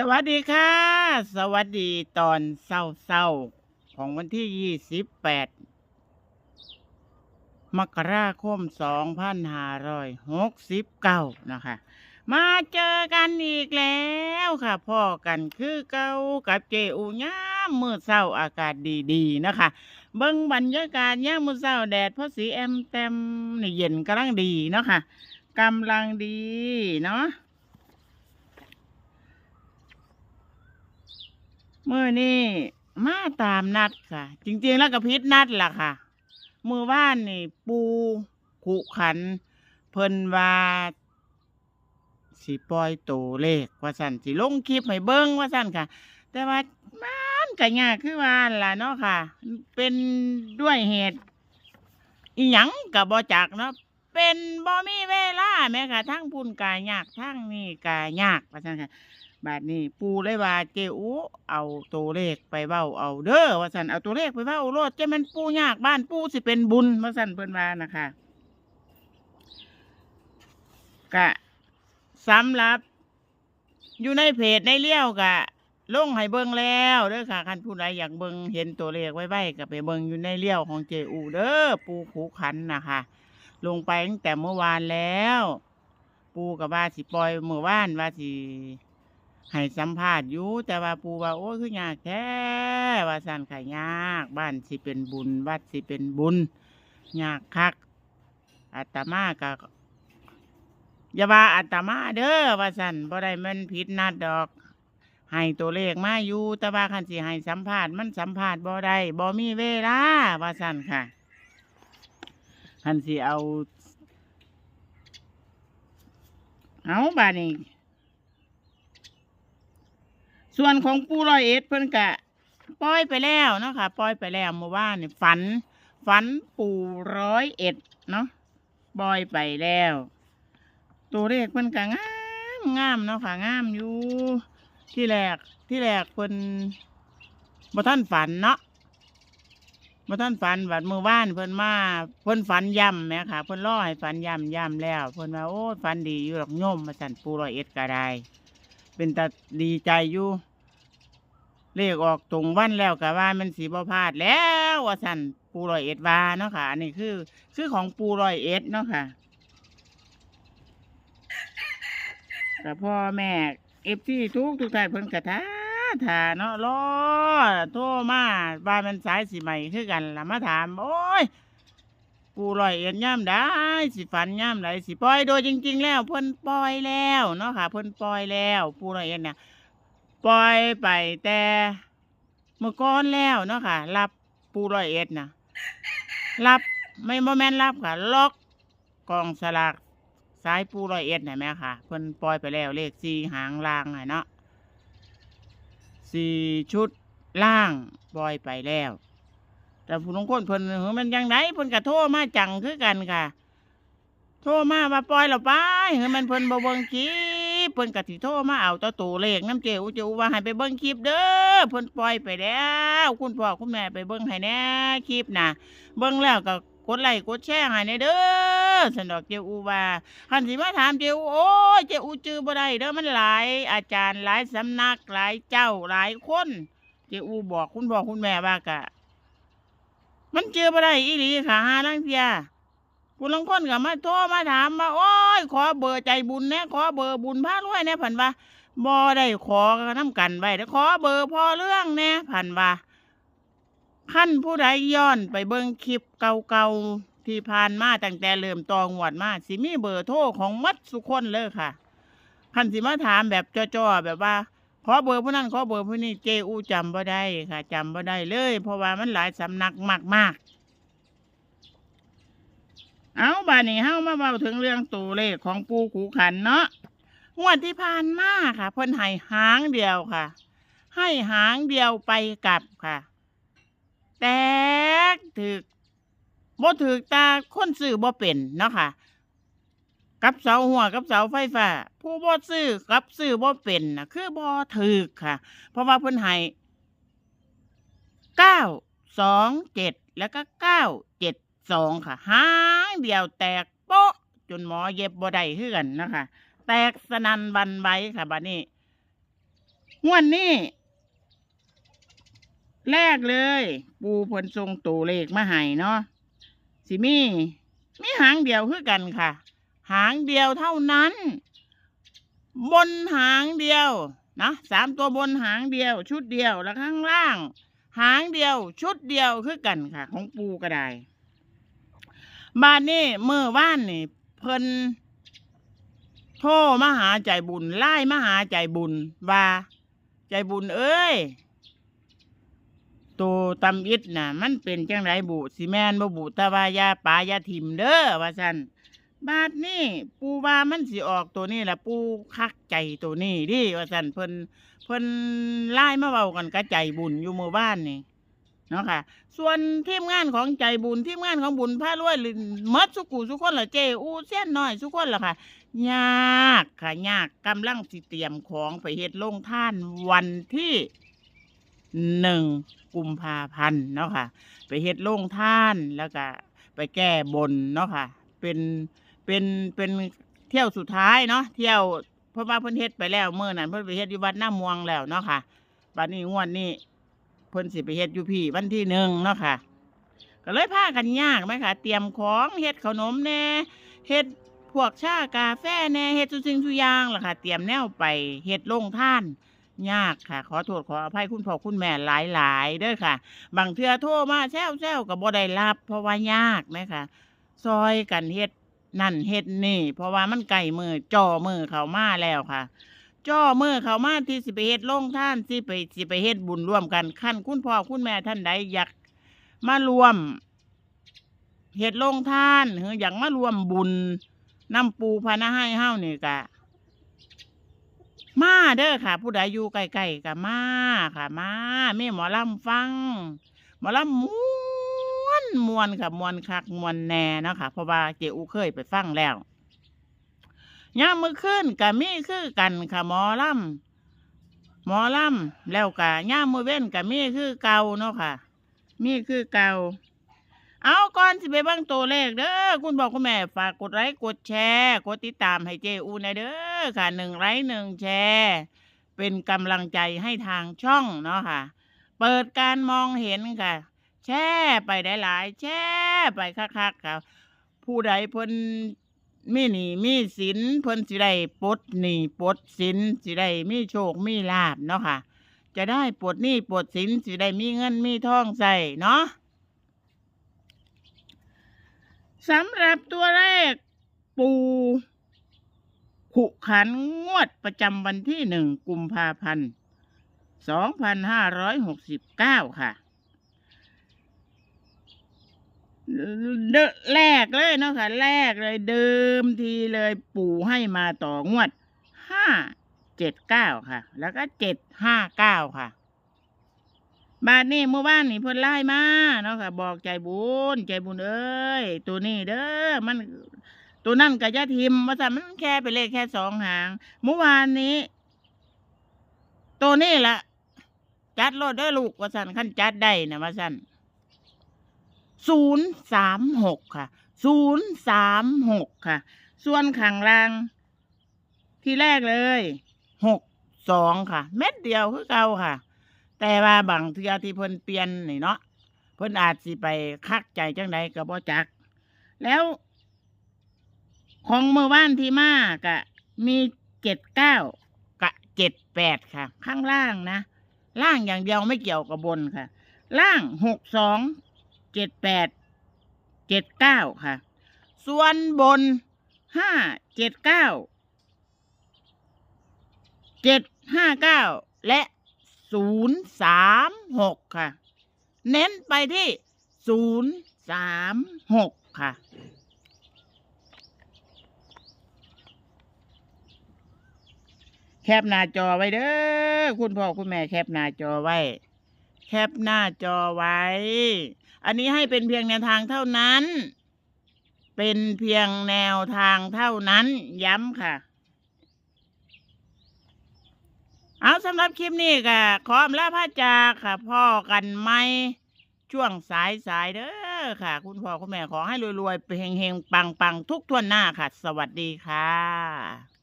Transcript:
สวัสดีค่ะ สวัสดีตอนเศร้าๆ ของวันที่ 28 มกราคม 2569 นะคะ มาเจอกันอีกแล้วค่ะพ่อกันคือเก่ากับเจอูย่ามมือเศร้าอากาศดีๆนะคะ เบิ่งบรรยากาศย่ามมือเศร้าแดดพอสีแอมเต็มนี่เย็นกำลังดีเนาะค่ะกำลังดีเนาะ มื่อนี่มาตามนัดค่ะ จริงๆแล้วก็พิษนัดล่ะค่ะ มือว่านนี่ ปูขุขัน เพิ่นว่าสิปล่อยตัวเลขว่าสั่นสิลงคลิปให้เบิ้งว่าสั่นค่ะ แต่ว่ามันก็ยากคือว่านล่ะเนาะค่ะ เป็นด้วยเหตุอีหยังกับบ่จักเนาะเป็นบ่มีเวลาแม้ค่ะทั้งพุ่นกายยากทั้งนี่กายยากว่าสั่นค่ะ บาดนี้ปูเลยว่าเจอูเอาตัวเลขไปเว้าเอาเด้อว่าสันเอาตัวเลขไปเว้าโลดจะมันปูยากบ้านปูสิเป็นบุญว่าสันเพิ่นว่านะคะกะสำหรับ อยู่ในเพจในเลี้ยวกะลงให้เบิ่งแล้วเด้อค่ะคันผู้ใดอยากเบิ่งเห็นตัวเลขไว้ๆก็ไปเบิ่งอยู่ในเลี้ยวของเจอูเด้อปูขูขันนะคะ ลงไปตั้งแต่เมื่อวานแล้ว ปูกับว่าสิปล่อยเมื่อวานว่าสิ ให้สัมภาษณ์อยู่แต่ว่าปูว่าโอ้คือยากแท้ว่าสันขายยาก บ้านสิเป็นบุญ วัดสิเป็นบุญยากคักอาตมาก็อย่าว่าอาตมาเด้อว่าสันบ่ได้มันผิดนัดดอกให้ตัวเลขมาอยู่แต่ว่าคันสิให้สัมภาษณ์มันสัมภาษณ์บ่ได้บ่มีเวลาว่าสันค่ะคันสิเอา เอาบาดนี้ ส่วนของปูร้อยเอ็ดเพิ่นกะปล่อยไปแล้วเนาะค่ะปล่อยไปแล้วเมื่อวานนี่ฝัน ฝันปูร้อยเอ็ดเนาะปล่อยไปแล้ว ตัวเลขเพิ่นกะงามงามเนาะค่ะงามอยู่ ที่แรกที่แรกเพิ่นบ่ท่านฝันเนาะบ่ท่านฝันวัดมือว่านเพิ่นมาเพิ่นฝันย่ำแหมค่ะเพิ่นล่อให้ฝันย่ำย่ำแล้ว เพิ่นว่าโอ้ฝันดีอยู่หรอกโยมมาสั่นปูร้อยเอ็ดก็ได้ เป็นตาดีใจอยู่เลขออกตรงวันแล้วกะว่ามันสีบ่พลาดแล้วว่าสันปูรอยเอ็ดวาเนาะค่ะอันนี้คือ คือของปูรอยเอ็ดเนาะค่ะแต่พ่อแม่เอฟซีทุกทุกท่านเพิ่นกระทาถาเนาะรอโทรมาบ้ามันสายสีใหม่คือกันล่ะมาถาม โอ้ย ปูรอยเอ็ดย่ำได้สิฝันย่ำได้สิปล่อยโดยจริง ๆ แล้วเพิ่นปล่อยแล้วเนาะค่ะเพิ่นปล่อยแล้ว ปูรอยเอ็ดเนี่ยปล่อยไปแต่เมื่อก่อนแล้วเนาะค่ะ รับปูรอยเอ็ดนะรับไม่โมแมนรับค่ะ ล็อกกองสลากสายปูรอยเอ็ดนะแม่ค่ะเพิ่นปล่อยไปแล้วเลขสี่หางล่างน่ะเนาะสี่ชุดล่างปล่อยไปแล้ว แต่ผู้ลงคนเพิ่นเฮ้ยมันยังไงเพิ่นกระโทรมาจังคือกันค่ะ โทรมาว่าปล่อยเราไปเฮ้ยมันเพิ่นบ่เบิ่งคลิปเพิ่นกะสิโทรมาเอาตัวตัวเลขน้ำเจอูเจอูว่าให้ไปเบิ่งคลิปเด้อเพิ่นปล่อยไปแล้ว คุณพ่อคุณแม่ไปเบิ่งให้แน่คลิปน่ะ เบิ่งแล้วก็กดไลค์กดแชร์ให้แน่เด้อสันดอกเจอูว่าคันสิมาถามเจอูโอ้ยเจอูจื้อบ่ได้เด้อมันหลาย อาจารย์หลายสำนักหลายเจ้าหลายคน เจอูบอกคุณพ่อคุณแม่ว่ากะ มันเจอบ่ได้อีหลีค่ะหาลังเทียผู้ลังคนก็มาโทรมาถามว่าโอ้ย ขอเบอร์ใจบุญแน่ขอเบอร์บุญพารวยแน่ผันว่าบ่ได้ขอกันน้ำกันไว้แต่ขอเบอร์พอเรื่องแน่ผันว่าขั้นผู้ใดย้อนไปเบิ่งคลิปเก่าๆที่ผ่านมาตั้งแต่เริ่มตองหวดมาสิมีเบอร์โทรของมัดสุคนเลยค่ะคันสิมาถามแบบจ่อๆแบบว่า ขอเบอร์ผู้นั้นขอเบอร์ผู้นี้เจอูจำบ่ได้ค่ะจำบ่ได้เลย เพราะว่ามันหลายสำนักมากๆเอาบานี้เฮ้ามาเบาถึงเรื่องตัวเลขของปูขูขันเนาะงวดที่ผ่านมาค่ะเพิ่นให้หางเดียวค่ะ ให้หางเดียวไปกลับค่ะ แตกถึกบ่ถึกตาคนซื้อบ่เป็นเนาะค่ะ กับเสาหัวกับเสาไฟฟ้า ผู้บ่ซื้อกับซื้อบ่เป็นนะคือบ่ถึกค่ะ เพราะว่าเพิ่นให้เก้าสองเจ็ดแล้วก็เก้าเจ็ดสองค่ะหางเดียวแตกโป๊ะจนหมอเย็บบ่ได้คือกันนะคะ แตกสนันวันไหวค่ะบัดนี้งวดนี้ แรกเลย ปูพิ่นทรงตัวเลขมาให้เนาะสิมีมีหางเดียวคือกันค่ะ หางเดียวเท่านั้น บนหางเดียวนะสามตัวบนหางเดียว ชุดเดียวแล้วข้างล่าง หางเดียว ชุดเดียวคือกันค่ะ ของปูก็ได้บานนี้เมื่อว่านนี่ เพิ่นโทรมาหาใจบุญไล่มาหาใจบุญว่าใจบุญเอ้ยตัวตำอิดน่ะ มันเป็นจังไรบุสิแมนบ่บุตะวายาปายาทิมเด้อว่าซั่น บาดนี้ปูว่ามันสิออกตัวนี้ล่ะปูคักใจตัวนี้ดิว่าซั่นเพิ่นเพิ่นไล่มาเว้ากันกับใจบุญอยู่หมู่บ้านนี่เนาะค่ะ ส่วนทีมงานของใจบุญทีมงานของบุญพารวยหรือมดสุกูสุกคนละเจอูเส้นน้อยสุกคนละค่ะ ยากค่ะยากกำลังสิเตรียมของไปเฮ็ดลงท่านวันที่หนึ่งกุมภาพันธ์เนาะค่ะ ไปเฮ็ดลงท่านแล้วก็ไปแก้บนเนาะค่ะ เป็น เป็นเป็นเที่ยวสุดท้ายเนาะเที่ยวเพราะว่าเพิ่นเฮ็ดไปแล้วเมื่อนั้นเพิ่นไปเฮ็ดอยู่วัดหน้ามวงแล้วเนาะค่ะบัดนี้งวดนี้เพิ่นสิไปเฮ็ดอยู่พี่วันที่หนึ่งเนาะค่ะ ก็เลยพากันยากไหมคะเตรียมของเฮ็ดขนมแน่เฮ็ดพวกชากาแฟแน่เฮ็ดทุกสิ่งทุกอย่างล่ะค่ะ เตรียมแนวไปเฮ็ดลงท่านยากค่ะ ขอโทษขออภัยคุณพ่อคุณแม่หลายๆเด้อค่ะ บางเทื่อโทรมาแซวแซวก็บ่ได้รับเพราะว่ายากไหมคะซอยกันเฮ็ด นั่นเฮ็ดนี่ เพราะว่ามันไก่มือจ่อมือเขามาแล้วค่ะจ่อมือเขามาที่สิไปเฮ็ดลงท่านสิไปสิไปเฮ็ดบุญร่วมกันขั้นคุณพ่อคุณแม่ท่านใดอยากมารวมเฮ็ดลงท่านหรืออยากมารวมบุญนำปูพานะให้เฮานี่กะมาเด้อค่ะ ผู้ใดอยู่ใกล้ๆกับมาค่ะ มาแม่หมอลำฟัง หมอลำม้วน มวนค่ะมวนคักมวนแน่นะคะเพราะว่าเจอูเคยไปฟังแล้วยามือขึ้นกับมีคือกันค่ะหมอลำหมอลำแล้วกะย่ามือเว้นกับมีคือเก่าเนาะค่ะ มีคือเก่าเอาก่อนสิไปบิ่งตัวเลขเด้อคุณบอกคุณแม่ฝากกดไลค์กดแชร์กดติดตามให้เจอูในเด้อค่ะหนึ่งไลค์หนึ่งแชร์เป็นกำลังใจให้ทางช่องเนาะค่ะ เปิดการมองเห็นค่ะ แช่ไปได้หลายๆแช่ไปคักๆค่ะผู้ใดเพิ่นมีหนี้มีสินเพิ่นสิได้ปลดหนี้ปลดสินสิได้มีโชคมีลาบเนาะค่ะ จะได้ปลดหนี้ปลดสินสิได้มีเงินมีทองใส่เนาะสำหรับตัวแรกปูขุขันงวดประจำวันที่หนึ่งกุมภาพันธ์สองพันห้าร้อยหกสิบเก้าค่ะ เดอะ แรกเลยเนาะค่ะแรกเลยเดิมทีเลยปู่ให้มาต่องวดห้าเจ็ดเก้าค่ะ แล้วก็เจ็ดห้าเก้าค่ะบาทนี้เมื่อวานนี่เพิ่นไล่มาเนาะค่ะ บอกใจบุญใจบุญเอ้ยตัวนี้เด้อมันตัวนั่นกับยาทิมว่าสันมันแค่ไปเลขแค่สองหางเมื่อวานนี้ ตัวนี้ละจัดโลดเด้ลูกว่าสันขั้นจัดได้นะว่าสัน ศูนย์สามหกค่ะศูนย์สามหกค่ะ ส่วนขังล่าง ที่แรกเลยหกสองค่ะ เม็ดเดียวคือเก่าค่ะ แต่ว่าบางเทือที่เพิ่นเปลี่ยนนี่เนาะเพิ่นอาจสิไปคักใจจังใดก็บ่จัก แล้ว ของเมื่อวานที่มากะ มีเจ็ดเก้ากะเจ็ดแปดค่ะ ข้างล่างนะ ล่างอย่างเดียวไม่เกี่ยวกับบนค่ะ ล่างหกสอง เจ็ดแปดเจ็ดเก้าค่ะ ส่วนบนห้าเจ็ดเก้าเจ็ดห้าเก้าและศูนย์สามหกค่ะ เน้นไปที่ศูนย์สามหกค่ะแคปหน้าจอไว้เด้อคุณพ่อคุณแม่แคปหน้าจอไว้ แคปหน้าจอไว้ อันนี้ให้เป็นเพียงแนวทางเท่านั้น เป็นเพียงแนวทางเท่านั้น ย้ำค่ะ เอาสำหรับคลิปนี้ก็ขออำลาพระจาค่ะ พ่อกันไหมช่วงสายสายเด้อค่ะ คุณพ่อคุณแม่ขอให้รวยๆเฮงๆปังๆ ทุกทวนหน้าค่ะ สวัสดีค่ะ